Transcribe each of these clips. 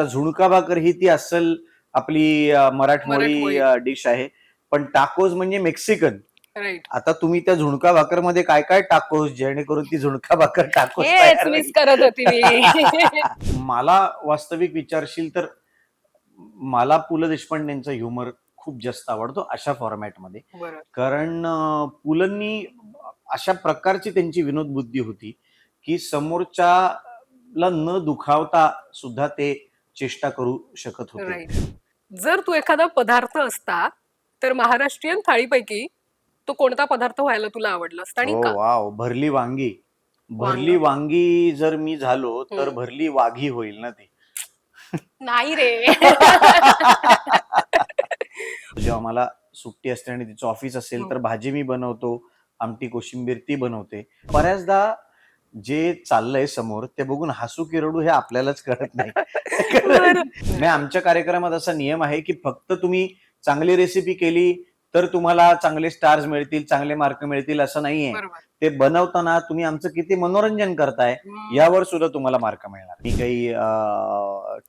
आता झुणका भाकर ही ती असल आपली मराठमोळी. डिश आहे. पण टाकोज म्हणजे मेक्सिकन. राईट. आता तुम्ही त्या झुणका भाकरमध्ये काय काय टाकोस जेणेकरून ती झुणका भाकर टाकोस मिस? करत होती मी. मला वास्तविक विचारशील तर मला पु ल देशपांडेंचा ह्युमर खूप जास्त आवडतो अशा फॉर्मॅटमध्ये कारण पुलंनी अशा प्रकारची त्यांची विनोद बुद्धी होती की समोरच्याला न दुखावता सुद्धा ते चेष्टा करू शकत होते. जर तू एखादा पदार्थ असता तर महाराष्ट्रीयन थाळीपैकी तो कोणता पदार्थ व्हायला तुला आवडला? असता आणि हो वाव. भरली वांगी. भरली वांग. जर मी झालो तर हम्म. भरली वाघी होईल ना ती. नाही रे. जेव्हा मला सुट्टी असते आणि तिचं ऑफिस असेल हम्म. तर भाजी मी बनवतो आमटी कोशिंबीर ती बनवते. बऱ्याचदा जे चाललंय समोर ते बघून हसू की रडू हे आपल्यालाच कळत नाही. नाही, आमच्या कार्यक्रमात असा नियम आहे की फक्त तुम्ही चांगली रेसिपी केली तर तुम्हाला चांगले स्टार्स मिळतील चांगले मार्क मिळतील असं नाहीये. ते बनवताना तुम्ही आमचं किती मनोरंजन करताय. यावर सुद्धा तुम्हाला मार्क मिळणार. मी काही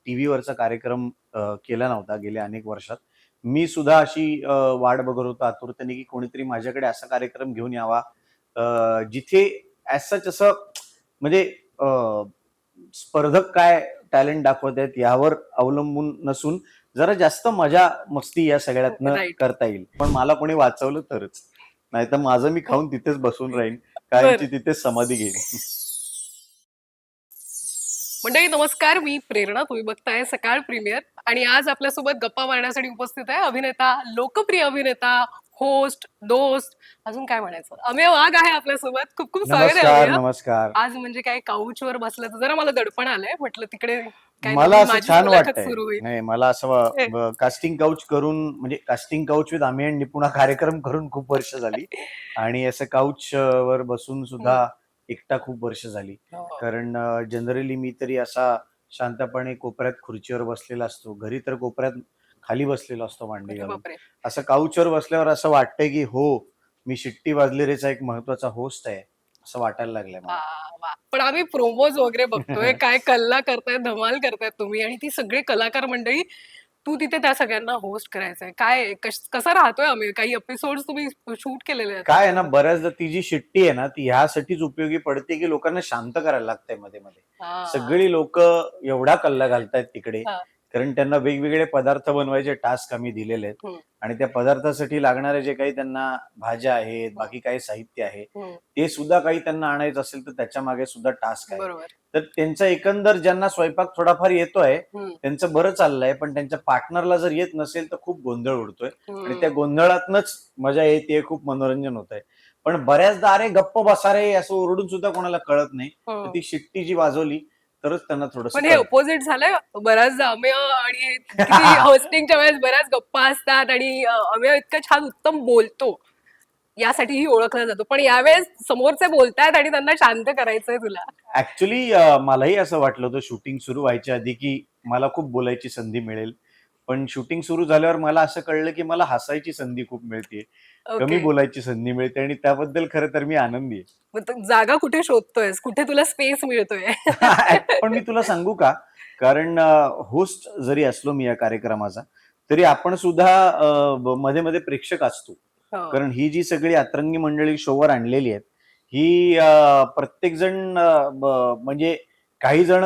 टीव्हीवरचा कार्यक्रम केला नव्हता गेल्या अनेक वर्षात. मी सुद्धा अशी वाट बघत होतो आतुरतेने की कोणीतरी माझ्याकडे असा कार्यक्रम घेऊन यावा. जिथे ऍज सच असं म्हणजे स्पर्धक काय टॅलेंट दाखवत आहेत यावर अवलंबून नसून जरा जास्त मजा मस्ती या सगळ्यातनं Right. करता येईल. पण मला कोणी वाचवलं तरच. नाहीतर माझं मी खाऊन तिथेच बसून राहीन. कायमची तिथेच समाधी घेईन. मंडळी नमस्कार. मी प्रेरणा. तुम्ही बघताय सकाळ प्रीमियर. आणि आज आपल्यासोबत गप्पा मारण्यासाठी उपस्थित आहे अभिनेता लोकप्रिय अभिनेता होस्ट दोस्त अजून काय म्हणायचं? अमेय वाघ आहे आपल्यासोबत. खूप खूप स्वागत आहे नमस्कार आज म्हणजे काय काउच वर बसलं तर जरा मला दडपण आलंय. म्हटलं तिकडे काय मला असं माझी छान मुलाखत वाटतंय. होईल. नाही मला असं कास्टिंग काउच करून म्हणजे कास्टिंग काउच विथ आम्ही निपुणा कार्यक्रम करून खूप वर्ष झाली. आणि असं काउच वर बसून सुद्धा एकटा खूप वर्ष झाली. हो. कारण जनरली मी तरी असा शांतपणे कोपऱ्यात खुर्चीवर बसलेला असतो. घरी तर कोपऱ्यात खाली बसलेला असतो मांडी घालून. असं काउचवर बसल्यावर असं वाटतंय की हो मी शिट्टी वाजलेरेचा एक महत्त्वाचा होस्ट आहे असं वाटायला लागलंय मला. पण आम्ही प्रोमोज वगैरे बघतोय काय कल्ला करतायत धमाल करतायत तुम्ही आणि ती सगळी कलाकार मंडळी तू तिथे त्या सगळ्यांना होस्ट करायचंय. काय कश- कसं राहतोय आम्ही? काही एपिसोड तुम्ही शूट केलेले आहेत? काय आहे ना बऱ्याचदा ती जी शिट्टी आहे ना ती ह्यासाठीच उपयोगी पडते की लोकांना शांत करायला लागतंयमध्ये मध्ये. हा. सगळी लोक एवढा कल्ला घालतायत तिकडे. हा. कारण त्यांना वेगवेगळे पदार्थ बनवायचे टास्क आम्ही दिलेले आहेत. आणि त्या पदार्थासाठी लागणारे जे काही त्यांना भाज्या आहेत बाकी काही साहित्य आहे ते सुद्धा काही त्यांना आणायचं असेल तर त्याच्यामागे सुद्धा टास्क आहे. तर त्यांचा एकंदर ज्यांना स्वयंपाक थोडाफार येतोय त्यांचं बरं चाललंय पण त्यांच्या पार्टनरला जर येत नसेल तर खूप गोंधळ उडतोय. आणि. त्या गोंधळातनच मजा येते खूप मनोरंजन होत आहे पण बऱ्याचदा अरे गप्प बसा रे असं ओरडून सुद्धा कोणाला कळत नाही. ती शिट्टी जी वाजवली तरच त्यांना थोडस पण हे अपोजिट झालंय. बऱ्याचदा अमेय आणि होस्टिंगच्या वेळेस बऱ्याच गप्पा असतात आणि अमेय इतकं छान उत्तम बोलतो. यासाठीही ओळखला जातो. पण यावेळेस समोरचे बोलतायत आणि त्यांना शांत करायचंय तुला. ऍक्च्युली मलाही असं वाटलं होतं शूटिंग सुरू व्हायच्या आधी की मला खूप बोलायची संधी मिळेल. पण शूटिंग सुरू झाल्यावर मला असं कळलं की मला हसायची संधी खूप मिळते कमी. बोलायची संधी मिळते आणि त्याबद्दल खरं तर मी आनंदी आहे. मग तू जागा कुठे शोधतोयस? कुठे तुला स्पेस मिळतोय? पण मी तुला सांगू का? कारण होस्ट जरी असलो मी या कार्यक्रमाचा तरी आपण सुद्धा मध्ये मध्ये प्रेक्षक असतो. हो. कारण ही जी सगळी अतरंगी मंडळी शोवर आणलेली आहेत ही प्रत्येक जण म्हणजे काही जण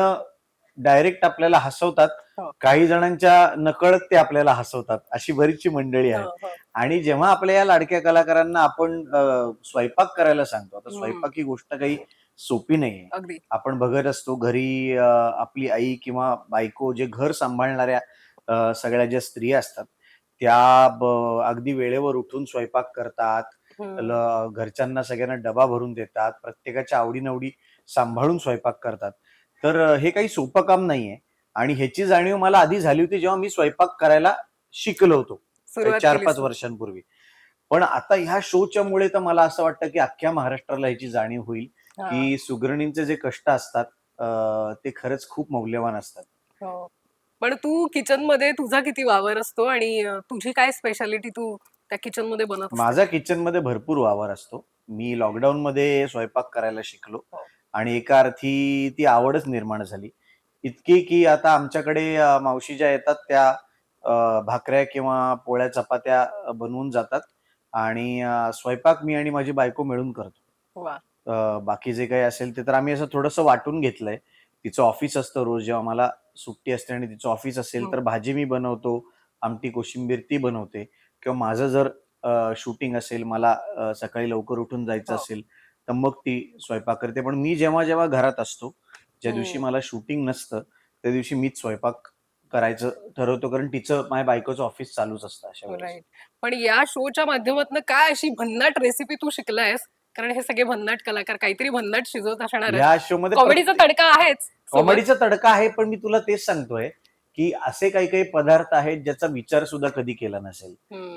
डायरेक्ट आपल्याला हसवतात हो. काही जणांच्या नकळत ते आपल्याला हसवतात अशी बरीचशी मंडळी आहे हो, हो. आणि जेव्हा आपल्या या लाडक्या कलाकारांना आपण अ, स्वयंपाक करायला सांगतो आता हम्म. स्वयंपाक ही गोष्ट काही सोपी नाहीये अगदी आपण बघत असतो घरी अ, आपली आई किंवा बायको जे घर सांभाळणाऱ्या अ, सगळ्या ज्या स्त्रिया असतात त्या ब- अगदी वेळेवर उठून स्वयंपाक करतात हम्म. ल- घरच्यांना सगळ्यांना डबा भरून देतात प्रत्येकाच्या आवडीनवडी सांभाळून स्वयंपाक करतात तर हे काही सोपं काम नाहीये आणि ह्याची जाणीव मला आधी झाली होती जेव्हा मी स्वयंपाक करायला शिकलो होतो चार पाच. वर्षांपूर्वी पण आता ह्या शोच्या मुळे तर मला असं वाटतं की अख्ख्या महाराष्ट्राला ह्याची जाणीव होईल. की सुगरणींचे जे कष्ट असतात ते खरंच खूप मौल्यवान असतात हो. पण तू किचनमध्ये तुझा किती वावर असतो आणि तुझी काय स्पेशालिटी तू त्या किचनमध्ये असते? माझा किचनमध्ये भरपूर वावर असतो मी लॉकडाऊन मध्ये स्वयंपाक करायला शिकलो हो. आणि एका अर्थी ती आवडच निर्माण झाली. इतकी की आता आमच्याकडे मावशी ज्या येतात त्या भाकऱ्या किंवा पोळ्या चपात्या बनवून जातात आणि स्वयंपाक मी आणि माझी बायको मिळून करतो. बाकी जे काही असेल ते तर आम्ही असं थोडंसं वाटून घेतलंय. तिचं ऑफिस असतं रोज जेव्हा मला सुट्टी असते आणि तिचं ऑफिस असेल हं. तर भाजी मी बनवतो आमटी कोशिंबीर ती बनवते. किंवा माझं जर शूटिंग असेल मला सकाळी लवकर उठून जायचं हो. असेल तर मग ती स्वयंपाक करते पण मी जेव्हा जेव्हा घरात असतो ज्या दिवशी हम्म. मला शूटिंग नसतं त्या दिवशी मीच स्वयंपाक करायचं ठरवतो कारण तिचं माझ्या बायकोचं ऑफिस चालूच असतं अशा वेळेस पण या शोच्या माध्यमातून काय अशी भन्नाट रेसिपी तू शिकलायस कारण हे सगळे भन्नाट कलाकार काहीतरी भन्नाट शिजवत असणार ह्या शो मध्ये कॉमेडीचा तडका आहेच. कॉमेडीचा तडका आहे पण मी तुला तेच सांगतोय की असे काही काही पदार्थ आहेत ज्याचा विचार सुद्धा कधी केला नसेल.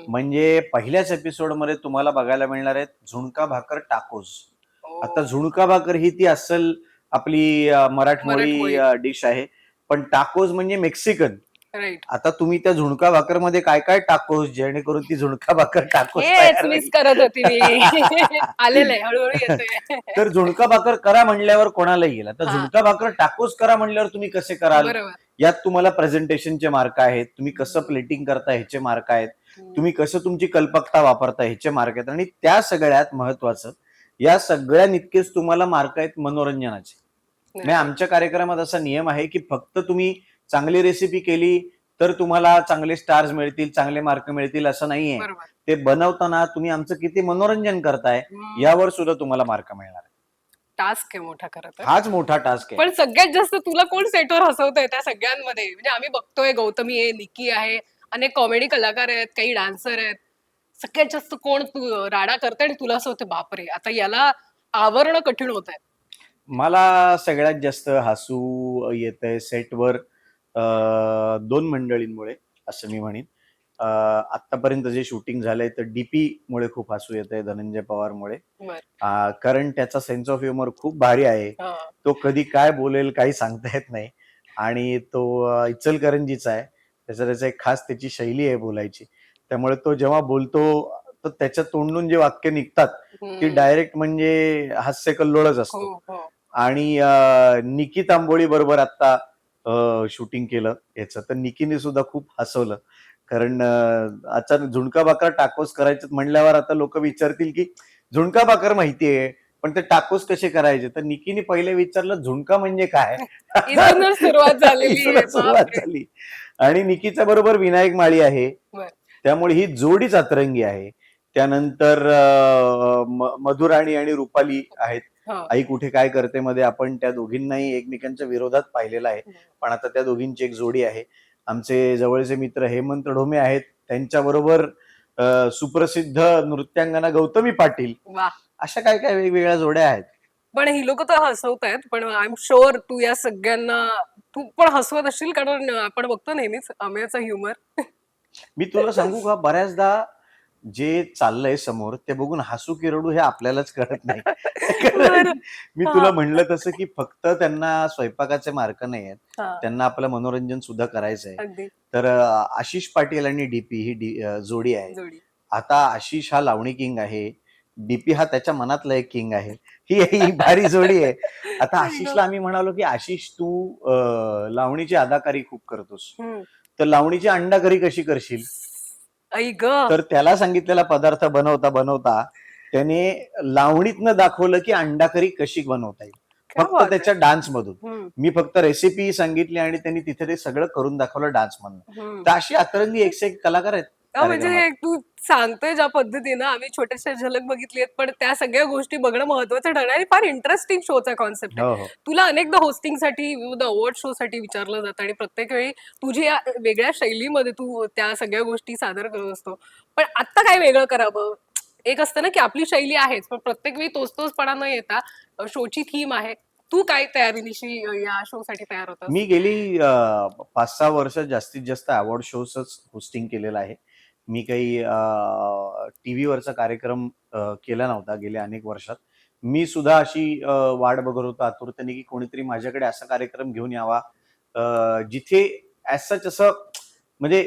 म्हणजे पहिल्याच एपिसोडमध्ये तुम्हाला बघायला मिळणार आहेत झुणका भाकर टाकोस ओ. आता झुणका भाकर ही ती असल आपली मराठमोळी. डिश आहे. पण टाकोस म्हणजे मेक्सिकन. राईट. आता तुम्ही त्या झुणका भाकरमध्ये काय काय टाकोस जेणेकरून ती झुणका भाकर टाकोस मिस. करत होती आलेलं हळूहळू तर झुणका भाकर करा म्हणल्यावर गेला तर हा. झुणका भाकर टाकोस करा म्हणल्यावर तुम्ही कसे कराल? यात तुम्हाला प्रेझेंटेशनचे मार्क आहेत. तुम्ही कसं प्लेटिंग करता ह्याचे मार्क आहेत. तुम्ही कसं तुमची कल्पकता वापरता ह्याचे मार्क आहेत. आणि त्या सगळ्यात महत्वाचं या सगळ्या इतकेच तुम्हाला मार्क आहेत मनोरंजनाचे. म्हणजे आमच्या कार्यक्रमात असा नियम आहे की फक्त तुम्ही चांगली रेसिपी केली तर तुम्हाला चांगले स्टार्स मिळतील चांगले मार्क मिळतील असं नाहीये. ते बनवताना तुम्ही आमचं किती मनोरंजन करताय यावर सुद्धा तुम्हाला मार्क मिळणार आहे. टास्क आहे मोठा खरं तर. हाच मोठा टास्क आहे. पण सगळ्यात जास्त तुला कोण सेटवर हसवतंय त्या सगळ्यांमध्ये? म्हणजे आम्ही बघतोय गौतमी आहे निकी आहे अनेक कॉमेडी कलाकार आहेत काही डान्सर आहेत. सगळ्यात जास्त कोण तू राडा करते आणि तुला असं होतं बापरे आता याला आवरणं कठीण होत आहे मला सगळ्यात जास्त हसू येत आहे सेटवर दोन मंडळींमुळे असं मी म्हणेन. आतापर्यंत जे शूटिंग झालंय तर डीपी मुळे खूप हसू येत आहे धनंजय पवारमुळे. बर. अं, कारण त्याचा सेन्स ऑफ ह्युमर खूप भारी आहे. तो कधी काय बोलेल काही सांगता येत नाही. आणि तो इचलकरंजीचा आहे. त्याचा त्याचा एक खास त्याची शैली आहे बोलायची. त्यामुळे तो जेव्हा बोलतो तर त्याच्या तोंडून जे वाक्य निघतात ती. डायरेक्ट म्हणजे हास्य कल्लोळच असतो. हो हो. आणि निकी तांबोळी बरोबर आता शूटिंग केलं याचं. तर निकीने सुद्धा खूप हसवलं. कारण अचानक झुणका भाकर टाकोस करायचं म्हणल्यावर आता लोक विचारतील की झुणका भाकर माहितीये पण ते टाकोस कसे करायचे? तर निकीने पहिले विचारलं झुणका म्हणजे काय? सुरुवात. झाली. आणि निकीच्या बरोबर विनायक माळी आहे. त्यामुळे ही जोडीच अतरंगी आहे. त्यानंतर मधुराणी आणि रुपाली आहेत. हा. आई कुठे काय करते मध्ये आपण त्या दोघींनाही एकमेकांच्या विरोधात पाहिलेलं आहे. पण आता त्या दोघींची एक जोडी आहे. आमचे जवळचे मित्र हेमंत ढोमे आहेत. त्यांच्याबरोबर सुप्रसिद्ध नृत्यांगना गौतमी पाटील. अशा काय काय वेगवेगळ्या जोड्या आहेत? पण ही लोक तर हसवत आहेत. पण आय एम शुअर तू या सगळ्यांना तू पण हसवत असशील कारण आपण बघतो नेहमीच अमेयाचा ह्युमर मी तुला सांगू का बऱ्याचदा जे चाललंय समोर ते बघून हसू की रडू हे आपल्यालाच कळत नाही. कारण मी तुला. म्हणलं तसं की फक्त त्यांना स्वयंपाकाचे मार्क नाही आहेत त्यांना आपलं मनोरंजन सुद्धा करायचं आहे तर आशिष पाटील आणि डीपी ही जोडी आहे. आता आशिष हा लावणी किंग आहे. डीपी हा त्याच्या मनातला एक किंग आहे. ही भारी जोडी आहे. आता आशिषला आम्ही म्हणालो की आशिष तू लावणीची अदाकारी खूप करतोस. तर लावणीची अंडाकरी कशी करशील? ग. तर त्याला सांगितलेला पदार्थ बनवता बनवता त्याने लावणीतनं दाखवलं की अंडाकरी कशी बनवता येईल. फक्त. त्याच्या डान्स मधून. मी फक्त रेसिपी सांगितली आणि त्यांनी तिथे ते सगळं करून दाखवलं डान्स मधून. तर अशी अतरंगी एकशे एक कलाकार आहेत. हा, म्हणजे कार्यक्रमात. तू सांगतोय ज्या पद्धतीनं आम्ही छोट्याशा झलक बघितली आहेत पण त्या सगळ्या गोष्टी बघणं महत्वाचं ठरणार आणि फार इंटरेस्टिंग शोचा कॉन्सेप्ट आहे. हो हो. तुला अनेकदा होस्टिंगसाठी विविध अवॉर्ड शो साठी विचारलं जातं आणि प्रत्येक वेळी तुझी या वेगळ्या शैलीमध्ये तू त्या सगळ्या गोष्टी सादर करत असतो. पण आता काय वेगळं करावं? एक असतं ना की आपली शैली आहेच पण प्रत्येक वेळी तोच तोचपणा न येता शोची थीम आहे. तू काय तयारीनिशी अ, या शो साठी तयार होता मी गेली पाच सहा वर्ष जास्तीत जास्त अवॉर्ड शोच होस्टिंग केलेलं आहे. मी काही टीव्हीवरचा कार्यक्रम अं, केला नव्हता गेल्या अनेक वर्षात. मी सुद्धा अशी वाट बघत होतो आतुरतेने की कोणीतरी माझ्याकडे असा कार्यक्रम घेऊन यावा. जिथे ऍज सच असं म्हणजे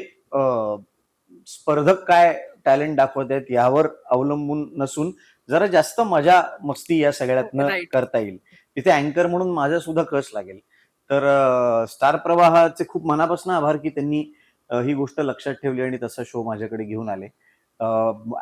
स्पर्धक काय टॅलेंट दाखवत आहेत यावर अवलंबून नसून जरा जास्त मजा मस्ती या सगळ्यातनं. करता येईल. तिथे अँकर म्हणून माझा सुद्धा कस लागेल? तर स्टार प्रवाहाचे खूप मनापासून आभार की त्यांनी ही गोष्ट लक्षात ठेवली आणि तसा शो माझ्याकडे घेऊन आले.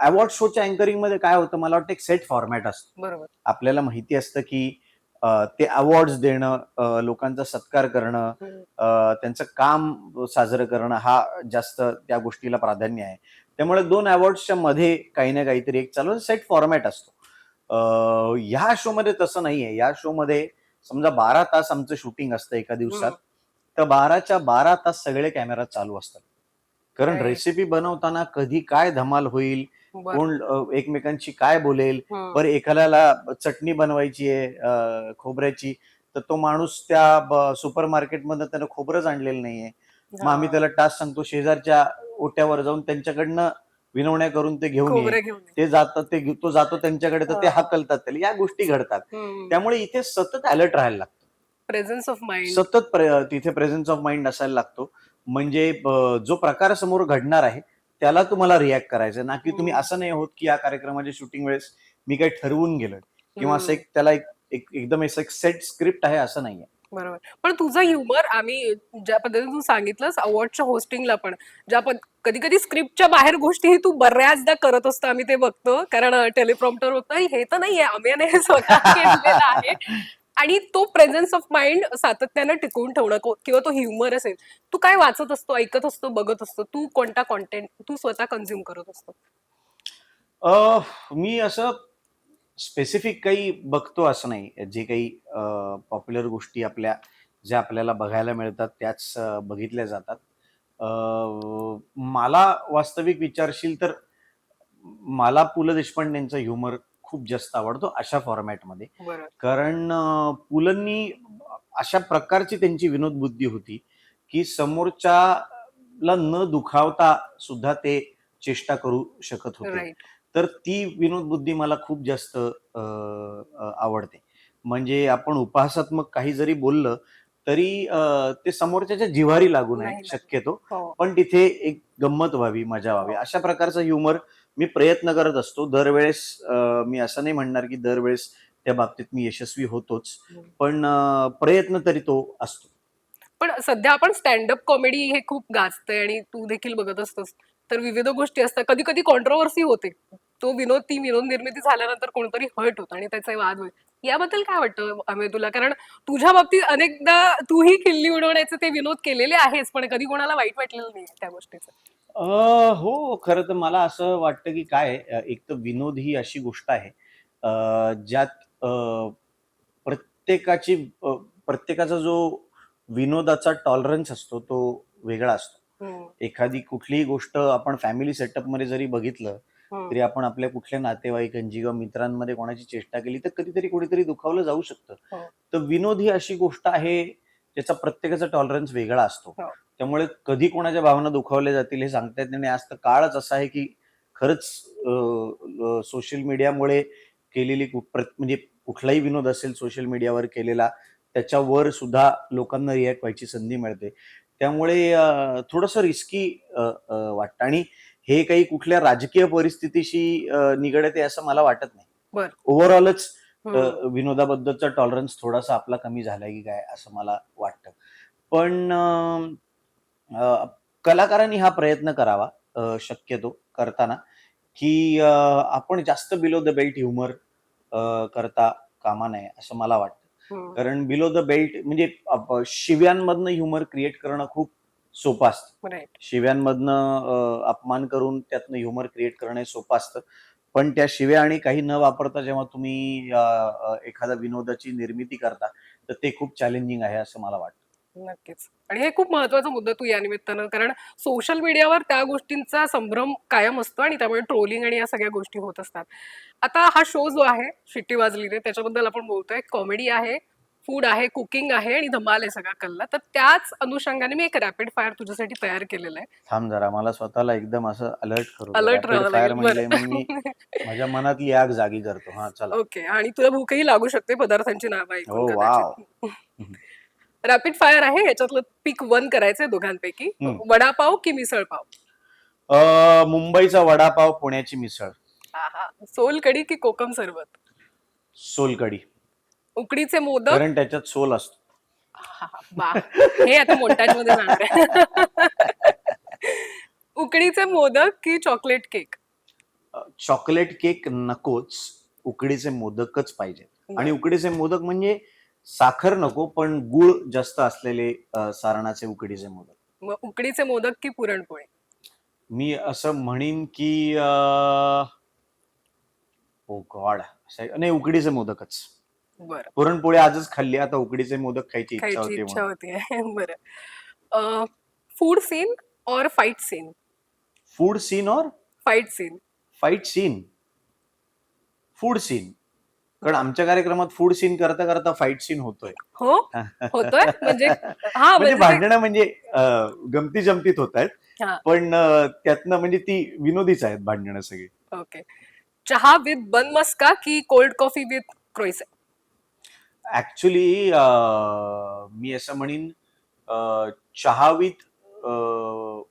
अवॉर्ड शोच्या अँकरिंगमध्ये काय होतं मला वाटतं एक सेट फॉर्मॅट असतो. बरोबर. आपल्याला माहिती असतं की ते अवॉर्ड्स देणं लोकांचा सत्कार करणं. अं, त्यांचं काम साजरं करणं हा जास्त त्या गोष्टीला प्राधान्य आहे. त्यामुळे दोन अवॉर्ड्सच्या मध्ये काही ना काहीतरी एक चालू सेट फॉर्मॅट असतो. ह्या शो मध्ये तसं नाहीये. या शो मध्ये समजा बारा तास आमचं शूटिंग असतं एका दिवसात. तर बाराच्या बारा तास सगळे कॅमेरा चालू असतात कारण. रेसिपी बनवताना कधी काय धमाल होईल. कोण अं, एकमेकांशी काय बोलेल. बरं एखाद्याला चटणी बनवायची आहे खोबऱ्याची तर तो माणूस त्या सुपर मार्केटमधनं त्यानं खोबरंच आणलेलं नाहीये मग आम्ही त्याला टास्क सांगतो शेजारच्या ओट्यावर जाऊन त्यांच्याकडनं विनवण्या करून ते घेऊन. ते जातात ते तो जातो त्यांच्याकडे तर ते. हकलतात त्याला या गोष्टी घडतात. त्यामुळे इथे सतत अलर्ट राहायला लागतं प्रेझेन्स ऑफ माइंड सतत प्र- तिथे प्रेझेन्स ऑफ माइंड असायला लागतो. म्हणजे अं, जो प्रकार समोर घडणार आहे त्याला तुम्हाला रिॲक्ट करायचं ना की तुम्ही हम्म. असं नाही होत की या कार्यक्रमाच्या शूटिंग वेळेस मी काही ठरवून गेलोय. किंवा असं एक त्याला एक एक- एकदम असं एक सेट स्क्रिप्ट आहे असं नाहीये. बरोबर. पण तुझं ह्युमर आम्ही ज्या पद्धतीने तू सांगितलंस अवॉर्डच्या होस्टिंगला पण ज्या पद कधी कधी स्क्रिप्टच्या बाहेर गोष्टी तू बऱ्याचदा करत असतो आम्ही ते बघतो. कारण टेलिप्रॉम्प्टर बघतो "अरे, हे तर नाहीये. आम्ही हे स्वतः केलेलं आहे. आणि तो प्रेझेन्स ऑफ माइंड सातत्यानं टिकवून ठेवणं को- किंवा तो ह्युमर असेल तू काय वाचत असतो ऐकत असतो बघत असतो? तू कोणता कॉन्टेंट तू स्वतः कन्झ्युम करत असतो? मी असं स्पेसिफिक काही बघतो असं नाही. जे काही पॉप्युलर गोष्टी आपल्या ज्या आपल्याला बघायला मिळतात त्याच बघितल्या जातात. मला वास्तविक विचारशील तर मला पु ल देशपांडेंचा ह्युमर खूप जास्त आवडतो अशा फॉर्मॅटमध्ये कारण पुलंनी अशा प्रकारची त्यांची विनोद बुद्धी होती की समोरच्याला न दुखावता सुद्धा ते चेष्टा करू शकत होते. तर ती विनोद बुद्धी मला खूप जास्त आवडते. म्हणजे आपण उपहासात्मक काही जरी बोललं तरी ते समोरच्याच्या जिव्हारी लागू नाही नये. शक्यतो. हो. पण तिथे एक गंमत व्हावी मजा व्हावी अशा प्रकारचा ह्युमर मी प्रयत्न करत असतो. दरवेळेस मी असं नाही म्हणणार की दरवेळेस त्या बाबतीत मी यशस्वी होतोच. पण प्रयत्न तरी तो असतो. पण सध्या आपण स्टँडअप कॉमेडी हे खूप गाजतंय आणि तू देखील बघत असतोस. तर विविध गोष्टी असतात. कधी कधी कॉन्ट्रोवर्सी होते. तो विनोद ती विनोद निर्मिती झाल्यानंतर कोणतरी हर्ट होतं आणि त्याचा वाद होईल. याबद्दल काय वाटतं अमेय तुला? कारण तुझ्या बाबतीत अनेकदा तूही खिल्ली उडवण्याचे ते विनोद केलेले आहेस पण कधी कोणाला वाईट वाटलेलं नाही त्या गोष्टीचं. अं, हो खरं तर मला असं वाटतं की काय अं, एक तर विनोद ही अशी गोष्ट आहे अं, ज्यात अं, प्रत्येकाची अं, प्रत्येकाचा जो विनोदाचा टॉलरन्स असतो तो वेगळा असतो हम्म, एखादी कुठलीही गोष्ट आपण फॅमिली सेटअपमध्ये जरी बघितलं हम्म. तरी आपण आपल्या कुठल्या नातेवाईकांची किंवा मित्रांमध्ये कोणाची चेष्टा केली तर कधीतरी कुठेतरी दुखावलं जाऊ शकतं हो. तर विनोद ही अशी गोष्ट आहे ज्याचा प्रत्येकाचा टॉलरन्स वेगळा असतो हो. त्यामुळे कधी कोणाच्या भावना दुखावल्या जातील हे सांगता येत नाही आणि आज तर काळच असा आहे की खरंच सोशल मीडियामुळे केलेली म्हणजे कुठलाही विनोद असेल सोशल मीडियावर केलेला त्याच्यावर सुद्धा लोकांना रिॲक्ट व्हायची संधी मिळते त्यामुळे थोडस रिस्की वाटतं आणि हे काही कुठल्या राजकीय परिस्थितीशी निगडीत आहे असं मला वाटत नाही. ओव्हरऑलच. विनोदाबद्दलचा टॉलरन्स थोडासा आपला कमी झालाय की काय असं मला वाटतं पण कलाकारांनी हा प्रयत्न करावा शक्यतो करताना की आपण जास्त बिलो द बेल्ट ह्युमर करता कामा नये असं मला वाटतं हम्म. कारण बिलो द बेल्ट म्हणजे शिव्यांमधनं ह्युमर क्रिएट करणं खूप सोपं असतं. शिव्यांमधनं अपमान करून त्यातनं ह्युमर क्रिएट करणं हे सोपं असतं पण त्या शिव्या आणि काही न वापरता जेव्हा तुम्ही एखाद्या विनोदाची निर्मिती करता तर ते खूप चॅलेंजिंग आहे असं मला वाटतं नक्कीच. आणि हे खूप महत्त्वाचा मुद्दा तू या निमित्तानं कारण सोशल मीडियावर त्या गोष्टींचा संभ्रम कायम असतो आणि त्यामुळे ट्रोलिंग आणि या सगळ्या गोष्टी होत असतात. आता हा शो जो आहे शिट्टी वाजलीने त्याच्याबद्दल आपण बोलतोय. कॉमेडी आहे फूड आहे कुकिंग आहे आणि धमाल आहे सगळा कल्ला. तर त्याच अनुषंगाने मी एक रॅपिड फायर तुझ्यासाठी तयार केलेलं आहे. थांब जरा मला स्वतःला एकदम असं अलर्ट करू अलर्ट राहावं लागेल. म्हणजे मी. माझ्या मनातली आग जागी करतो. हा चला. ओके आणि तुला भूकही लागू शकते पदार्थांची नावं हो, ऐकून वाव. रॅपिड फायर आहे ह्याच्यातलं पिक वन करायचंय दोघांपैकी. हम्म. वडापाव की मिसळ पाव अं, मुंबईचा वडापाव पुण्याची मिसळ. आहा. सोलकढी की कोकम सरबत? सोलकडी उकडीचे मोदक? कारण त्याच्यात सोल असतो. हा, बा आता मोंटाजमध्ये जाणार आहे उकडीचे मोदक की चॉकलेट केक चॉकलेट केक नकोच. उकडीचे मोदकच पाहिजेत. आणि उकडीचे मोदक म्हणजे साखर नको पण गुळ जास्त असलेले अ, सारणाचे उकडीचे मोदक. मग उकडीचे मोदक की पुरणपोळी? मी असं म्हणीन की ओ गॉड नाही उकडीचे मोदकच. बरं. पुरणपोळी आजच खाल्ली आता उकडीचे मोदक खायची इच्छा खायची होती इच्छा म्हणून. होती. बरं. फूड सीन और फाईट सीन फूड सीन और fight scene fight scene food scene कारण आमच्या कार्यक्रमात फूड सीन करता करता फाईट सीन होतोय. हो? होतोय? म्हणजे हा म्हणजे म्हणजे भांडणं म्हणजे गमती जमतीत होत आहेत. पण त्यातनं म्हणजे ती विनोदीच आहेत भांडणं सगळी. ओके. चहा विथ बन मस्का की cold coffee with croissant actually मी असं म्हणीन चहा विथ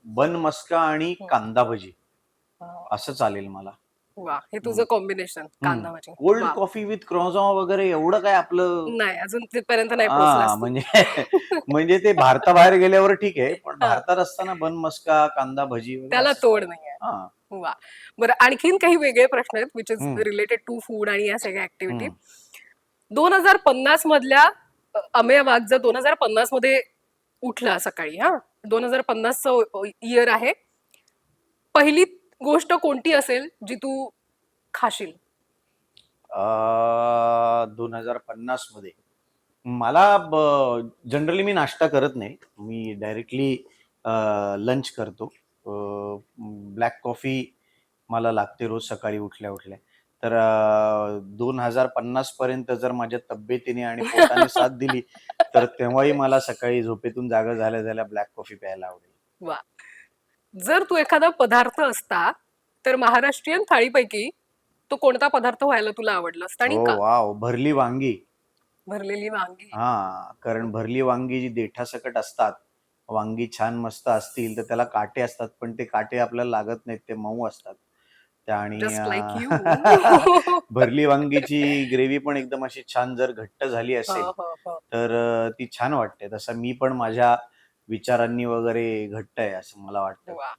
बन मस्का आणि हं. कांदा भजी. असं चालेल मला. वा हे तुझं कॉम्बिनेशन कांदा भाजी कोल्ड वा. कॉफी विथ क्रॉझॉ वगैरे एवढं काय आपलं नाही अजून तिथपर्यंत नाही हा. म्हणजे म्हणजे ते भारताबाहेर गेल्यावर ठीक आहे पण हा. भारतात असताना बन मस्का कांदा भजी वगैरे त्याला असं- तोड नाहीये हा. वा बरं आणखीन काही वेगळे प्रश्न आहेत which is hmm. Related to food आणि या सगळ्या ऍक्टिव्हिटी हम्म. दोन हजार पन्नास मधल्या अ, अमेय वाघ जर दोन हजार पन्नासमध्ये उठला सकाळी हा दोन हजार पन्नासचं इयर आहे पहिली गोष्ट कोणती असेल जी तू खाशील? दोन हजार पन्नासमध्ये. मला जनरली मी नाश्ता करत नाही. मी डायरेक्टली लंच करतो. ब्लॅक कॉफी मला लागते रोज सकाळी उठल्या उठल्या. तर दोन हजार पन्नास पर्यंत जर माझ्या तब्येतीने आणि पोटाने साथ दिली तर तेव्हाही मला सकाळी झोपेतून जागा झाल्या झाल्या ब्लॅक कॉफी प्यायला आवडेल. जर तू एखादा पदार्थ असता तर महाराष्ट्रीयन थाळीपैकी तो कोणता पदार्थ व्हायला तुला आवडला असता आणि हो का? वाव भरली वांगी. भरलेली वांगी. हा कारण भरली वांगी जी देठासकट असतात वांगी छान मस्त असतील तर त्याला काटे असतात पण ते काटे आपल्याला लागत नाहीत ते मऊ असतात. त्या आणि भरली वांगीची ग्रेव्ही पण एकदम अशी छान जर घट्ट झाली असेल हो, तर अं, ती छान वाटते. तसं मी पण माझ्या विचारांनी वगैरे घट्ट आहे असं मला वाटतं. वा.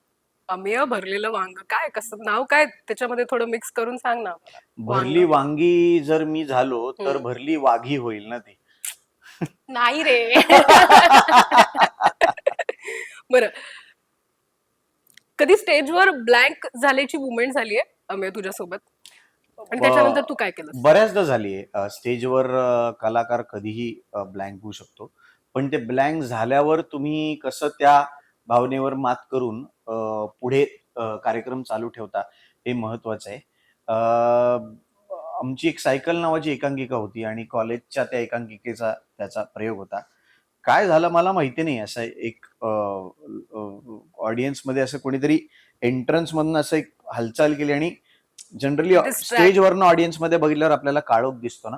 अमेय भरलेलं वांग काय? कसं नाव काय त्याच्यामध्ये थोडं मिक्स करून सांग ना भरली वांग. जर मी झालो तर हम्म. भरली वाघी होईल ना ती. नाही रे. बर. कधी स्टेजवर ब्लँक झाल्याची मुवमेंट झाली आहे अमेय तुझ्यासोबत? आणि त्याच्यानंतर तू काय केलं बऱ्याचदा झालीये. स्टेजवर कलाकार कधीही ब्लँक होऊ शकतो. पण ते ब्लँक झाल्यावर तुम्ही कसं त्या भावनेवर मात करून पुढे कार्यक्रम चालू ठेवता हे महत्वाचं आहे. आमची एक सायकल नावाची एकांकिका होती आणि कॉलेजच्या त्या एकांकिकेचा त्याचा प्रयोग होता. काय झालं मला माहिती नाही असं एक ऑडियन्समध्ये असं कोणीतरी एंट्रन्स मधून असं एक हालचाल केली आणि जनरली. स्टेजवरनं ऑडियन्समध्ये बघितल्यावर आपल्याला काळोख दिसतो ना.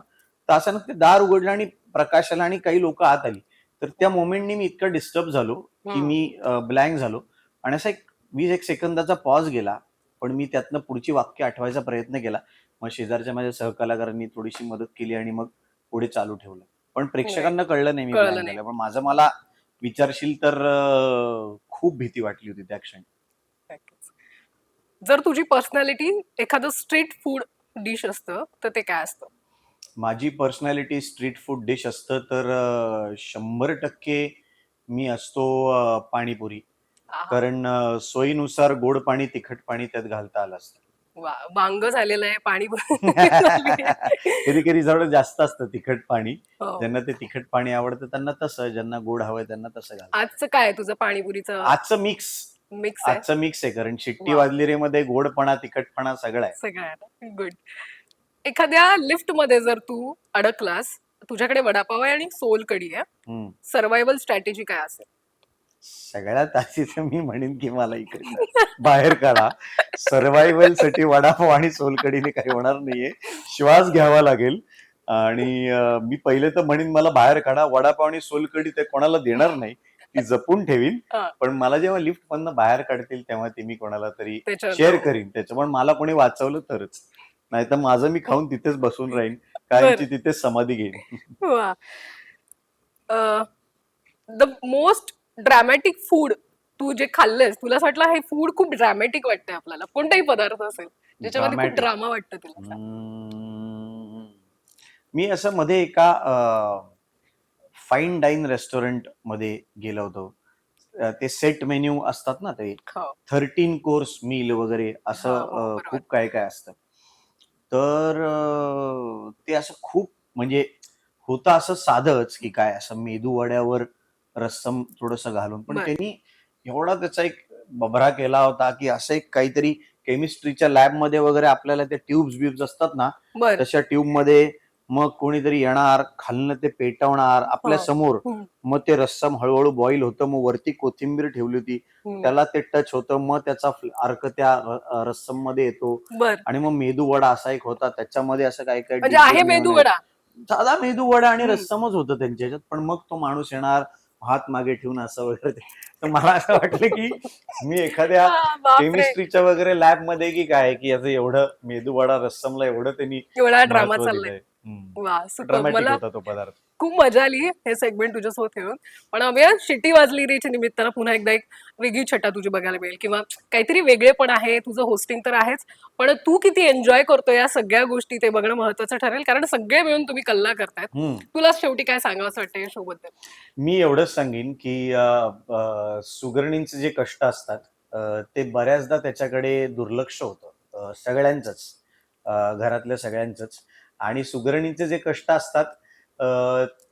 तर अचानक ते दार उघडलं आणि प्रकाश आला आणि काही लोक आत आली. तर त्या मोमेंटनी मी इतकं डिस्टर्ब झालो की. मी ब्लँक झालो. आणि असा एक वीस एक सेकंदाचा पॉज गेला पण मी त्यातनं पुढची वाक्य आठवायचा प्रयत्न केला. मग शेजारच्या माझ्या सहकलाकारांनी थोडीशी मदत केली आणि मग पुढे चालू ठेवलं. पण प्रेक्षकांना कळलं नाही मी नाही. झालं पण माझं मला विचारशील तर खूप भीती वाटली होती त्या क्षणी. जर तुझी पर्सनॅलिटी एखादं स्ट्रीट फूड डिश असतं तर ते काय असतं? माझी पर्सनॅलिटी स्ट्रीट फूड डिश असतं तर शंभर टक्के मी असतो पाणीपुरी. कारण सोयीनुसार गोड पाणी तिखट पाणी त्यात घालता आलं असतं. वांग झालेलं आहे पाणी कधी कधी जरा जास्त असतं तिखट पाणी. हो. ज्यांना ते तिखट पाणी आवडतं त्यांना तसं ज्यांना गोड हवंय त्यांना तसं घालतं आजचं काय तुझं पाणीपुरीचं? आजचं मिक्स मिक्स आजचं मिक्स आहे कारण शिट्टी वा. वाजलेली मध्ये गोडपणा तिखटपणा सगळं आहे. सगळ्या गुड एखाद्या लिफ्टमध्ये जर तू अडकलास तुझ्याकडे वडापाव आहे आणि सोलकडी आहे. हम्म. सर्वायवल स्ट्रॅटेजी काय असेल? सगळ्यात आधी तर मी म्हणेन की मला इकडे बाहेर काढा. सर्व्हायव्हलसाठी वडापाव आणि सोलकडीने काही होणार नाहीये. श्वास घ्यावा लागेल. आणि मी पहिले तर म्हणेन मला बाहेर काढा. वडापाव आणि सोलकडी ते कोणाला देणार नाही. ती जपून ठेवीन. पण मला जेव्हा लिफ्ट मधनं बाहेर काढतील तेव्हा ते मी कोणाला तरी शेअर करीन. त्याचं पण मला कोणी वाचवलं तरच. नाही तर माझं मी खाऊन तिथेच बसून राहीन कायमची तिथेच समाधी घेईन द मोस्ट ड्रॅमॅटिक फूड तू जे खाल्लंस तुला असं वाटलं हे फूड खूप ड्रॅमॅटिक वाटतंय आपल्याला कोणताही पदार्थ असेल ज्याच्यामध्ये खूप. ड्रामा वाटतं तुला. मी असं मध्ये एका फाईन डाईन रेस्टॉरंटमध्ये गेलो होतो ते सेट मेन्यू असतात ना ते. थर्टीन कोर्स मील वगैरे असं हो, हो. खूप काय काय असतं तर ते असं खूप म्हणजे होतं असं साधंच की काय असं मेदू वड्यावर रस्सम थोडस घालून पण बरं. त्यांनी एवढा त्याचा एक बभरा केला होता की असं एक काहीतरी केमिस्ट्रीच्या लॅबमध्ये वगैरे आपल्याला ते ट्यूब्स ब्युब्स असतात ना बर तशा ट्यूबमध्ये मग कोणीतरी येणार खालनं ते पेटवणार आपल्या हो. समोर. मग ते रस्सम हळूहळू बॉईल होतं मग वरती कोथिंबीर ठेवली होती. त्याला ते टच होतं मग त्याचा अर्क त्या रस्सममध्ये येतो आणि मग मेदू वडा असा एक होता त्याच्यामध्ये असं काय काय म्हणजे आहे मेदू वडा साधा मेदू वडा आणि. रस्समच होतं त्यांच्या ह्याच्यात पण मग तो माणूस येणार हात मागे ठेवून असं वगैरे. तर मला असं वाटलं की मी एखाद्या केमिस्ट्रीच्या वगैरे लॅबमध्ये की काय की असं एवढं मेदू वडा रस्समला एवढं त्यांनी एवढा ड्रामा चाललाय. वा super. ड्रामॅटिक मला होता तो पदार्थ. खूप मजा आली हे सेगमेंट तुझ्यासोबत ठेवून. पण अभ्या शिट्टी वाजली रेच्या निमित्तानं. पुन्हा एकदा एक वेगळी छटा तुझी बघायला मिळेल. किंवा काहीतरी वेगळे पण आहे. तुझं होस्टिंग तर आहेच. पण तू किती एन्जॉय करतो या सगळ्या गोष्टी ते बघणं महत्वाचं ठरेल. कारण सगळे मिळून तुम्ही कल्ला करतायत. हम्म. तुला शेवटी काय सांगावं असं वाटतं या शो बद्दल मी एवढंच सांगेन की अं, अं, सुगरणींचे जे कष्ट असतात अं, ते बऱ्याचदा त्याच्याकडे दुर्लक्ष होतं. सगळ्यांचंच. अं, घरातल्या सगळ्यांचंच. आणि सुगरणीचे जे कष्ट असतात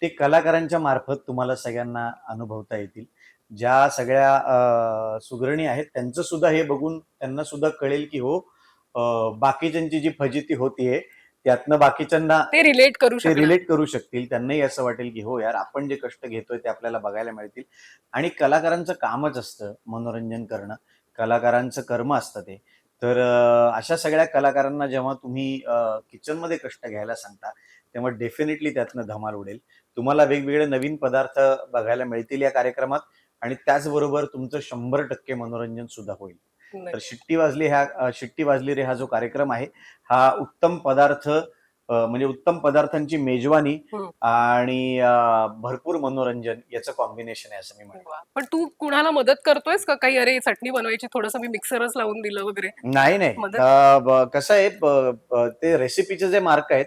ते कलाकारांच्या मार्फत तुम्हाला सगळ्यांना अनुभवता येतील. ज्या सगळ्या सुगरणी आहेत त्यांचं सुद्धा हे बघून त्यांना सुद्धा कळेल की हो बाकीच्यांची जी फजिती होतीये त्यातनं बाकीच्यांना ते रिलेट करू ते रिलेट करू शकतील. त्यांनाही असं वाटेल की हो यार आपण जे कष्ट घेतोय ते आपल्याला बघायला मिळतील. आणि कलाकारांचं कामच असतं मनोरंजन करणं. कलाकारांचं कर्म असतं ते. तर अशा सगळ्या कलाकारांना जेव्हा तुम्ही किचनमध्ये कष्ट घ्यायला सांगता तेव्हा डेफिनेटली त्यातनं धमाल उडेल. तुम्हाला वेगवेगळे नवीन पदार्थ बघायला मिळतील या कार्यक्रमात आणि त्याचबरोबर तुमचं शंभर टक्के मनोरंजन सुद्धा होईल. तर शिट्टी वाजली ह्या शिट्टी वाजली रे हा जो कार्यक्रम आहे हा उत्तम पदार्थ म्हणजे उत्तम पदार्थांची मेजवानी. आणि भरपूर मनोरंजन याचं कॉम्बिनेशन आहे असं मी म्हणेन. वा. पण तू कुणाला मदत करतोयस का काही? अरे चटणी बनवायची थोडस मी मिक्सरच लावून दिलं वगैरे. नाही नाही. कसं आहे ते रेसिपीचे जे मार्क आहेत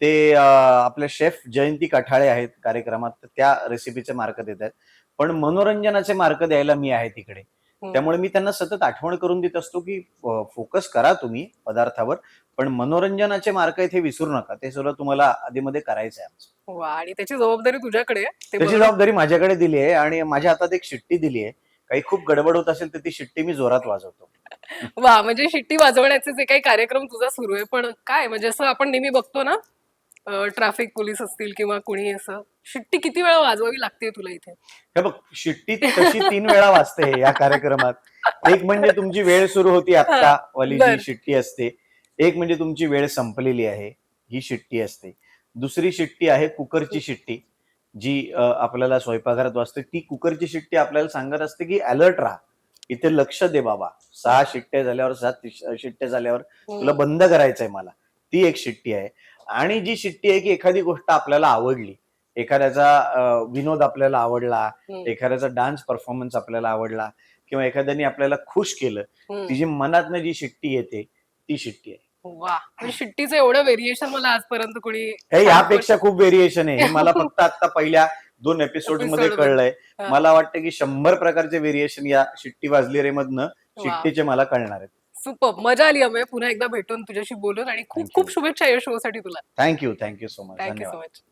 ते आपले शेफ जयंती कठाळे आहेत कार्यक्रमात त्या रेसिपीचे मार्क देत आहेत. पण मनोरंजनाचे मार्क द्यायला मी आहे तिकडे. त्यामुळे मी त्यांना सतत आठवण करून देत असतो की फोकस करा तुम्ही पदार्थावर. पण मनोरंजनाचे मार्क हे विसरू नका ते सुद्धा तुम्हाला आधीमध्ये करायचं आहे आमचं. वा आणि त्याची जबाबदारी तुझ्याकडे आहे. ते त्याची. जबाबदारी माझ्याकडे दिली आहे आणि माझ्या हातात एक शिट्टी दिली आहे काही खूप गडबड होत असेल तर ती शिट्टी मी जोरात वाजवतो वा म्हणजे शिट्टी वाजवण्याचे जे काही कार्यक्रम तुझा सुरू आहे पण काय म्हणजे असं आपण नेहमी बघतो ना ट्रॅफिक पोलीस असतील किंवा कोणी असं शिट्टी किती वेळा वाजवावी लागते तुला इथे हे बघ शिट्टी तशी तीन वेळा वाजते या कार्यक्रमात एक म्हणजे तुमची वेळ सुरू होती आता वाली बर. शिट्टी असते एक म्हणजे तुमची वेळ संपलेली आहे ही शिट्टी असते. दुसरी शिट्टी आहे कुकरची शिट्टी जी आपल्याला स्वयंपाकघरात वाजते. ती कुकरची शिट्टी आपल्याला सांगत असते की अलर्ट राहा. इथे लक्ष दे बाबा. सहा शिट्ट्या झाल्यावर सात शिट्ट्या झाल्यावर तुला बंद करायचंय मला. ती एक शिट्टी आहे. आणि जी शिट्टी आहे की एखादी गोष्ट आपल्याला आवडली. एखाद्याचा विनोद आपल्याला आवडला. एखाद्याचा डान्स परफॉर्मन्स आपल्याला आवडला. किंवा एखाद्याने आपल्याला खुश केलं. हम्म. ती जी मनातनं जी शिट्टी येते ती शिट्टी आहे. वा. म्हणजे शिट्टीचं एवढं व्हेरिएशन मला आजपर्यंत कोणी हे यापेक्षा खूप व्हेरिएशन आहे. हे मला फक्त आता पहिल्या दोन एपिसोडमध्ये Episode. कळलंय. हा. मला वाटतं की शंभर प्रकारचे व्हेरिएशन या शिट्टी वाजली रे मधनं शिट्टीचे मला कळणार आहेत. सुपर मजा आली अमय. पुन्हा एकदा भेटून तुझ्याशी बोलून आणि खूप Thank you. खूप शुभेच्छा या शो साठी तुला. Thank you thank you so much thank you धन्यवाद. So much